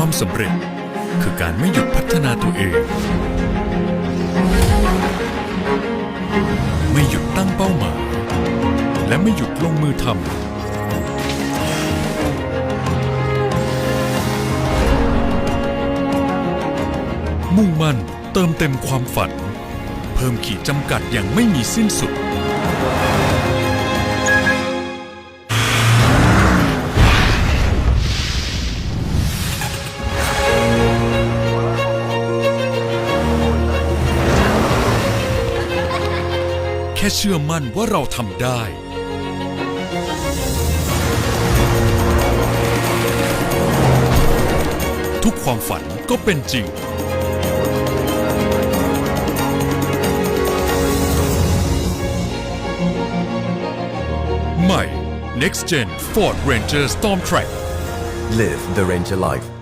ความสำเร็จคือการไม่หยุดพัฒนาตัวเอง ไม่หยุดตั้งเป้าหมาย และไม่หยุดลงมือทำมุ่งมั่นเติมเต็มความฝัน เพิ่มขีดจำกัดอย่างไม่มีสิ้นสุด ค่เชื่อมั่นว่าเราทำได้ ทุกความฝันก็เป็นจริง ใหม่ Next Gen Ford Ranger Storm Track Live the Ranger life.